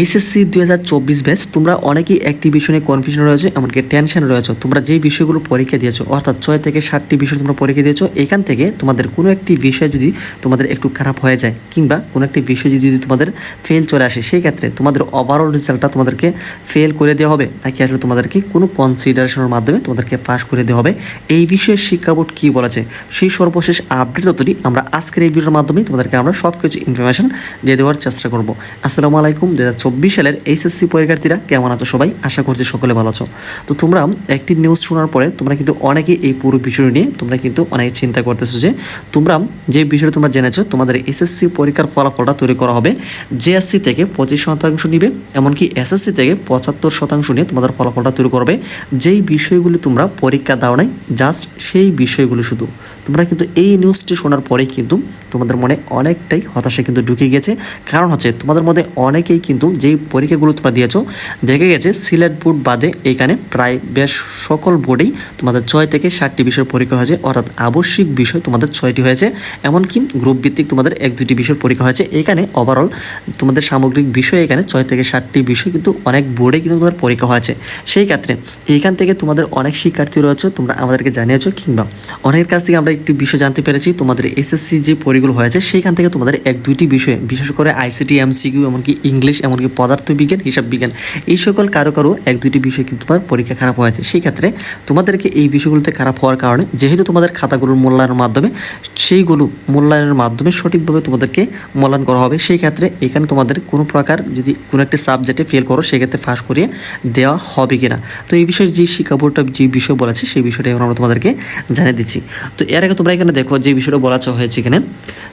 HSC দুই হাজার চব্বিশ ব্যাচ তোমরা অনেকেই একটি বিষয় নিয়ে কনফিউশন রয়েছে, এমনকি টেনশন রয়েছে। তোমরা যেই বিষয়গুলো পরীক্ষা দিয়েছ, অর্থাৎ ছয় থেকে ষাটটি বিষয় তোমরা পরীক্ষা দিয়েছ, এখান থেকে তোমাদের কোনো একটি বিষয় যদি তোমাদের একটু খারাপ হয়ে যায়, কিংবা কোনো একটি বিষয় যদি তোমাদের ফেল চলে আসে, সেই ক্ষেত্রে তোমাদের ওভারঅল রেজাল্টটা তোমাদেরকে ফেল করে দেওয়া হবে, নাকি আসলে তোমাদেরকে কোনো কনসিডারেশনের মাধ্যমে তোমাদেরকে পাস করে দেওয়া হবে? এই বিষয়ে শিক্ষা বোর্ড কী বলেছে? সেই সর্বশেষ আপডেট ততটি আমরা আজকের এই ভিডিওর মাধ্যমে তোমাদেরকে আমরা সব কিছু ইনফরমেশন দিয়ে দেওয়ার চেষ্টা করব। আসসালামু আলাইকুম দু হাজার চব্বিশ সালের এইচএসসি পরীক্ষার্থীরা কেমন আছো সবাই? আশা করছি সকলে ভালো আছো। তো তোমরা একটি নিউজ শোনার পরে তোমরা কিন্তু অনেকে এই পুরো বিষয় নিয়ে তোমরা কিন্তু অনেক চিন্তা করতেছো যে তোমরা যে বিষয়টা তোমরা জেনেছো, তোমাদের এসএসসি পরীক্ষার ফলাফলটা তৈরি করা হবে জেএসসি থেকে পঁচিশ শতাংশ নিবে, এমনকি এসএসসি থেকে পঁচাত্তর শতাংশ নিয়ে তোমাদের ফলাফলটা তৈরি করবে যেই বিষয়গুলি তোমরা পরীক্ষা দাও নাই জাস্ট সেই বিষয়গুলো শুধু। তোমরা কিন্তু এই নিউজটি শোনার পরেই কিন্তু তোমাদের মনে অনেকটাই হতাশা কিন্তু ঢুকে গেছে। কারণ হচ্ছে তোমাদের মধ্যে অনেকেই কিন্তু যেই পরীক্ষাগুলো তোমরা দিয়েছ, দেখে গেছে সিলেট বোর্ড বাদে এখানে প্রায় বেশ সকল বোর্ডেই তোমাদের ছয় থেকে ষাটটি বিষয়ের পরীক্ষা হয়েছে, অর্থাৎ আবশ্যিক বিষয় তোমাদের ছয়টি হয়েছে। এমনকি গ্রুপ ভিত্তিক তোমাদের এক দুটি বিষয়ের পরীক্ষা হয়েছে। এখানে ওভারঅল তোমাদের সামগ্রিক বিষয় এখানে ছয় থেকে ষাটটি বিষয় কিন্তু অনেক বোর্ডে কিন্তু তোমাদের পরীক্ষা হয়েছে। সেই ক্ষেত্রে এইখান থেকে তোমাদের অনেক শিক্ষার্থী রয়েছে, তোমরা আমাদেরকে জানিয়েছো কিংবা অনেকের কাছ থেকে আমরা একটি বিষয় জানতে পেরেছি, তোমাদের এসএসসি যে পরীক্ষাগুলো হয়েছে সেইখান থেকে তোমাদের এক দুইটি বিষয়ে, বিশেষ করে আইসিটি এমসিকিউ এমনকি ইংলিশ এমনকি পদার্থবিজ্ঞান হিসাব বিজ্ঞান এই সকল কারও কারও এক, দুইটি বিষয় কিন্তু তোমার পরীক্ষা খারাপ হয়েছে। সেই ক্ষেত্রে তোমাদেরকে এই বিষয়গুলোতে খারাপ হওয়ার কারণে যেহেতু তোমাদের খাতাগুলোর মূল্যায়নের মাধ্যমে, সেইগুলো মূল্যায়নের মাধ্যমে সঠিকভাবে তোমাদেরকে মূল্যায়ন করা হবে। সেই ক্ষেত্রে এখানে তোমাদের কোনো প্রকার যদি কোনো একটি সাবজেক্টে ফেল করো, সেক্ষেত্রে ফাঁস করিয়ে দেওয়া হবে কিনা। তো এই বিষয়ে যে শিক্ষা বোর্ডটা যে বিষয় বলেছে, সেই বিষয়টা এখন আমরা তোমাদেরকে জানিয়ে দিচ্ছি। তো এর আগে তোমরা এখানে দেখো যে বিষয়টা বলা হয়েছে এখানে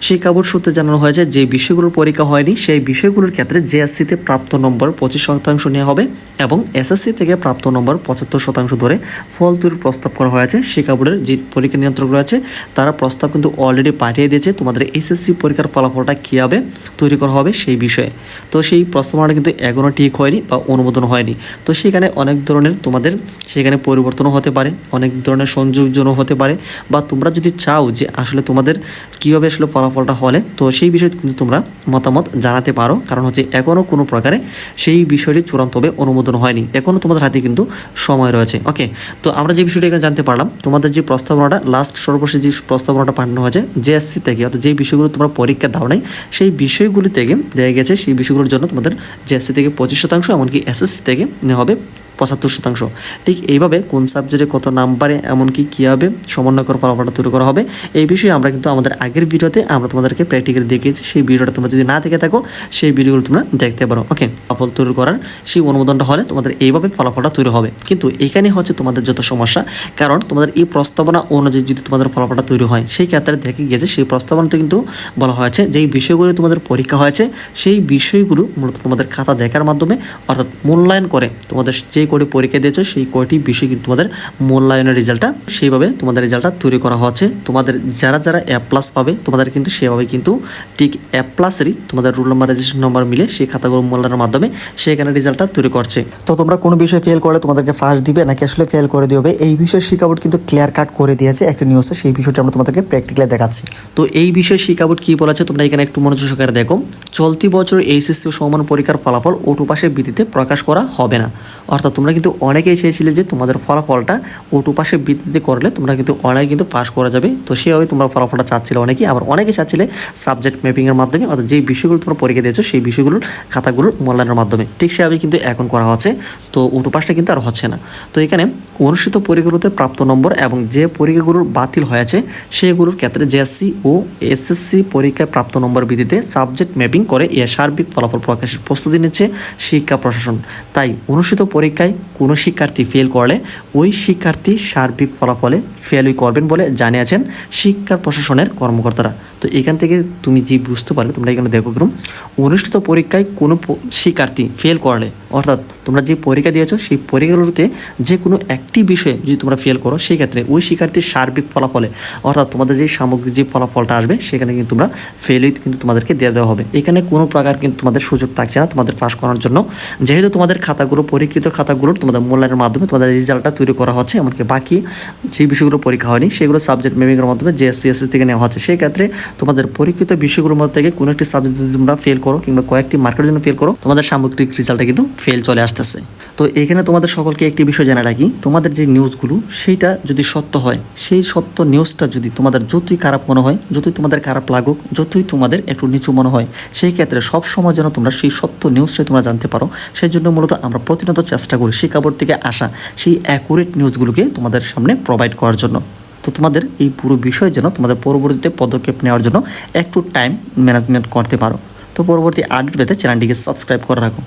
শিক্ষা বোর্ড সূত্রে জানানো হয়েছে যে বিষয়গুলোর পরীক্ষা হয়নি, সেই বিষয়গুলোর ক্ষেত্রে জেএসসিতে প্রাপ্ত নম্বর পঁচিশ শতাংশ নেওয়া হবে এবং এসএসসি থেকে প্রাপ্ত নম্বর পঁচাত্তর শতাংশ ধরে ফল তৈরির প্রস্তাব করা হয়েছে। শিক্ষা বোর্ডের যে পরীক্ষা নিয়ন্ত্রক রয়েছে, তারা প্রস্তাব কিন্তু অলরেডি পাঠিয়ে দিয়েছে। তোমাদের এসএসসি পরীক্ষার ফলাফলটা কীভাবে তৈরি করা হবে সেই বিষয়ে। তো সেই প্রস্তাবনাটা কিন্তু এখনও ঠিক হয়নি বা অনুমোদন হয়নি। তো সেখানে অনেক ধরনের তোমাদের সেখানে পরিবর্তনও হতে পারে, অনেক ধরনের সংযোজনও হতে পারে বা তোমরা যদি চাও যে আসলে তোমাদের কীভাবে আসলে ফলাফলটা হলে, তো সেই বিষয়ে কিন্তু তোমরা মতামত জানাতে পারো। কারণ হচ্ছে এখনও কোনো প্রকারে সেই বিষয়টি চূড়ান্তভাবে অনুমোদন হয়নি। এখনও তোমাদের হাতে কিন্তু সময় রয়েছে। ওকে তো আমরা যে বিষয়টি এখানে জানতে পারলাম, তোমাদের যে প্রস্তাবনাটা লাস্ট সর্বশেষ যে প্রস্তাবনাটা পাঠানো হয়েছে জেএসসি থেকে, অর্থাৎ যেই বিষয়গুলো তোমরা পরীক্ষা দাও নাই, সেই বিষয়গুলি থেকে দেওয়া গেছে, সেই বিষয়গুলোর জন্য তোমাদের জেএসসি থেকে পঁচিশ শতাংশ, এমনকি এসএসসি থেকে নেওয়া হবে। পঁচাত্তর শতাংশ। ঠিক এইভাবে কোন সাবজেক্টে কত নাম্বারে এমনকি কীভাবে সমন্বয় করে ফলাফলটা তৈরি করা হবে, এই বিষয়ে আমরা কিন্তু আমাদের আগের ভিডিওতে আমরা তোমাদেরকে প্র্যাকটিক্যালি দেখিয়েছি। সেই ভিডিওটা তোমরা যদি না দেখে থাকো, সেই ভিডিওগুলো তোমরা দেখতে পারো। ওকে ফলাফল তৈরি করার সেই অনুমোদনটা হলে তোমাদের এইভাবে ফলাফলটা তৈরি হবে। কিন্তু এখানে হচ্ছে তোমাদের যত সমস্যা, কারণ তোমাদের এই প্রস্তাবনা অনুযায়ী যদি তোমাদের ফলাফলটা তৈরি হয়, সেই ক্ষেত্রে দেখে গিয়েছে, সেই প্রস্তাবনাতে কিন্তু বলা হয়েছে যেই বিষয়গুলো তোমাদের পরীক্ষা হয়েছে, সেই বিষয়গুলো মূলত তোমাদের খাতা দেখার মাধ্যমে, অর্থাৎ মূল্যায়ন করে তোমাদের যে কটি পরীক্ষা দিয়েছ, সেই কয়টি বিষয় কিন্তু তোমাদের মূল্যায়নের রেজাল্টটা সেইভাবে তোমাদের রেজাল্টটা তৈরি করা হচ্ছে। তোমাদের যারা যারা এ প্লাস পাবে, তোমাদের কিন্তু সেভাবে কিন্তু ঠিক এ প্লাসেরই তোমাদের রোল নাম্বার রেজিস্ট্রেশন নাম্বার মিলে সেই খাতাগুলো মূল্যায়নের মাধ্যমে সেখানে রেজাল্টটা তৈরি করছে। তো তোমরা কোনো বিষয়ে ফেল করলে তোমাদেরকে ফার্স্ট দিবে, নাকি আসলে ফেল করে দিবে? এই বিষয়ে শিক্ষা বোর্ড কিন্তু ক্লিয়ার কাট করে দিয়েছে একটা নিউজে সেই বিষয়টা আমরা তোমাদেরকে প্র্যাকটিক্যালি দেখাচ্ছি। তো এই বিষয়ে শিক্ষা বোর্ড কী বলেছে, তোমরা এখানে একটু মনোযোগ সহকারে দেখো। চলতি বছর এইচএসসি সমান পরীক্ষার ফলাফল ওটু পাশের ভিত্তিতে প্রকাশ করা হবে না। অর্থাৎ তোমরা কিন্তু অনেকেই চেয়েছিলে যে তোমাদের ফলাফলটা ওটু পাশে ভিত্তিতে করলে তোমরা কিন্তু অনেকে কিন্তু পাস করা যাবে। তো সেভাবে তোমরা ফলাফলটা চাচ্ছিলে অনেকেই। আবার অনেকে চাচ্ছিলে সাবজেক্ট ম্যাপিংয়ের মাধ্যমে, অর্থাৎ যেই বিষয়গুলো তোমরা পরীক্ষা দিয়েছ, সেই বিষয়গুলোর খাতাগুলোর মূল্যায়নের মাধ্যমে। ঠিক সেভাবে কিন্তু এখন করা হচ্ছে। তো ওটু পাশটা কিন্তু আর হচ্ছে না। তো এখানে অনুষ্ঠিত পরীক্ষাগুলোতে প্রাপ্ত নম্বর এবং যে পরীক্ষাগুলোর বাতিল হয়েছে, সেগুলোর ক্ষেত্রে জেএসসি ও এসএসসি পরীক্ষায় প্রাপ্ত নম্বর ভিত্তিতে সাবজেক্ট ম্যাপিং করে এর সার্বিক ফলাফল প্রকাশের প্রস্তুতি নিচ্ছে শিক্ষা প্রশাসন। তাই অনুষ্ঠিত পরীক্ষায় কোনো শিক্ষার্থী ফেল করলে ওই শিক্ষার্থী সার্বিক ফলাফলে ফেলই করবেন বলে জানিয়েছেন শিক্ষা প্রশাসনের কর্মকর্তারা। তো এখান থেকে তুমি যে বুঝতে পারলে তোমরা এখানে দেখো কিরম অনুষ্ঠিত পরীক্ষায় কোনো শিক্ষার্থী ফেল করলে, অর্থাৎ তোমরা যে পরীক্ষা দিয়েছ, সেই পরীক্ষাগুলোতে যে কোনো একটি বিষয়ে যদি তোমরা ফেল করো সেই ক্ষেত্রে ওই শিক্ষার্থীর সার্বিক ফলাফলে, অর্থাৎ তোমাদের যে সামগ্রিক যে ফলাফলটা আসবে, সেখানে কিন্তু তোমরা ফেলই কিন্তু তোমাদেরকে দিয়ে দেওয়া হবে। এখানে কোনো প্রকার কিন্তু তোমাদের সুযোগ থাকছে না তোমাদের পাশ করার জন্য। যেহেতু তোমাদের খাতাগুলো, পরীক্ষিত খাতাগুলোর তোমাদের মূল্যায়নের মাধ্যমে তোমাদের রেজাল্টটা তৈরি করা হচ্ছে, এমনকি বাকি যে বিষয়গুলো পরীক্ষা হয়নি, সেগুলো সাবজেক্ট মেমিংয়ের মাধ্যমে জেএসসি এসএস থেকে নেওয়া হচ্ছে। সেই ক্ষেত্রে তোমাদের পরীক্ষিত বিষয়গুলোর মধ্যে থেকে কোনো একটি সাবজেক্ট যদি তোমরা ফেল করো কিংবা কয়েকটি মার্কের জন্য ফেল করো, তোমাদের সামগ্রিক রেজাল্টে কিন্তু ফেল চলে আসতেছে। তো এখানে তোমাদের সকলকে একটি বিষয় জানা রাখি, তোমাদের যে নিউজগুলো সেইটা যদি সত্য হয়, সেই সত্য নিউজটা যদি তোমাদের যতই খারাপ মনে হয়, যতই তোমাদের খারাপ লাগুক, যতই তোমাদের একটু নিচু মনে হয়, সেই ক্ষেত্রে সব সময় যেন তোমরা সেই সত্য নিউজটাই তোমরা জানতে পারো। সেই জন্য মূলত আমরা প্রতিনিয়ত চেষ্টা করি শিক্ষাবোর্ড থেকে আসা সেই অ্যাকুরেট নিউজগুলোকে তোমাদের সামনে প্রোভাইড করার জন্য। তো তোমাদের এই পুরো বিষয়ের জন্য, তোমাদের পরবর্তীতে পদক্ষেপ নেওয়ার জন্য একটু টাইম ম্যানেজমেন্ট করতে পারো। তো পরবর্তী আপডেট পেতে চ্যানেলটিকে সাবস্ক্রাইব করে রাখো।